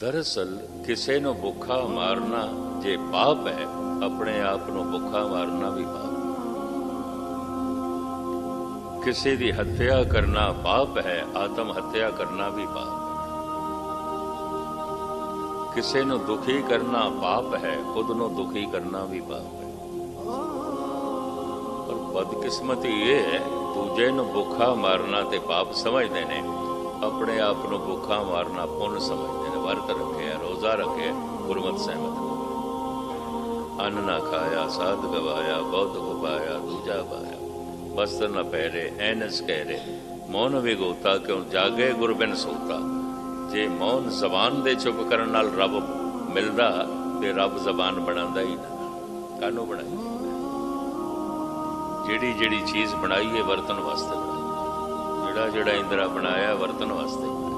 ਦਰਅਸਲ ਕਿਸੇ ਨੂੰ ਭੁੱਖਾ ਮਾਰਨਾ ਜੇ ਪਾਪ ਹੈ, ਆਪਣੇ ਆਪ ਨੂੰ ਭੁੱਖਾ ਮਾਰਨਾ ਵੀ ਪਾਪ ਕਿਸੇ ਦੀ ਹੱਤਿਆ ਕਰਨਾ ਪਾਪ ਹੈ, ਆਤਮ ਹੱਤਿਆ ਕਰਨਾ ਵੀ ਪਾਪ ਕਿਸੇ ਨੂੰ ਦੁਖੀ ਕਰਨਾ ਪਾਪ ਹੈ, ਖੁਦ ਨੂੰ ਦੁਖੀ ਕਰਨਾ ਵੀ ਪਾਪ ਹੈ। ਪਰ ਬਦਕਿਸਮਤੀ ਇਹ ਹੈ, ਦੂਜੇ ਨੂੰ ਭੁੱਖਾ ਮਾਰਨਾ ਤੇ ਪਾਪ ਸਮਝਦੇ ਨੇ, ਆਪਣੇ ਆਪ ਨੂੰ ਭੁੱਖਾ ਮਾਰਨਾ ਪੁੰਨ ਸਮਝਦੇ ਵਰਤ ਰੱਖਿਆ ਰੋਜ਼ਾ ਰੱਖਿਆ ਗੁਰਮਤ ਸਹਿਮਤ ਅੰਨ ਨਾ ਖਾਇਆ, ਸਾਧ ਗਵਾਇਆ ਬਹੁਤ ਗਵਾਇਆ ਦੂਜਾ ਪਾਇਆ। ਬਸਤਰ ਨ ਪਹਿਰੇ, ਐਨਸ ਕਹਿਰੇ, ਮੌਨ ਵਿਗੋਤਾ, ਕਿਉ ਜਾਗੇ ਗੁਰਬਿਨ ਸੋਤਾ। ਜੇ ਮੌਨ ਜ਼ਬਾਨ ਦੇ ਚੁੱਪ ਕਰਨ ਨਾਲ ਰੱਬ ਮਿਲਦਾ, ਤੇ ਰੱਬ ਜ਼ਬਾਨ ਬਣਾਉਂਦਾ ਹੀ ਨਾ। ਕਾਨੂੰ ਬਣਾਈ? ਜਿਹੜੀ ਜਿਹੜੀ ਚੀਜ਼ ਬਣਾਈ ਹੈ ਵਰਤਨ ਵਾਸਤੇ ਜਿਹੜਾ ਜਿਹੜਾ ਇੰਦਰਾ ਬਣਾਇਆ ਵਰਤਨ ਵਾਸਤੇ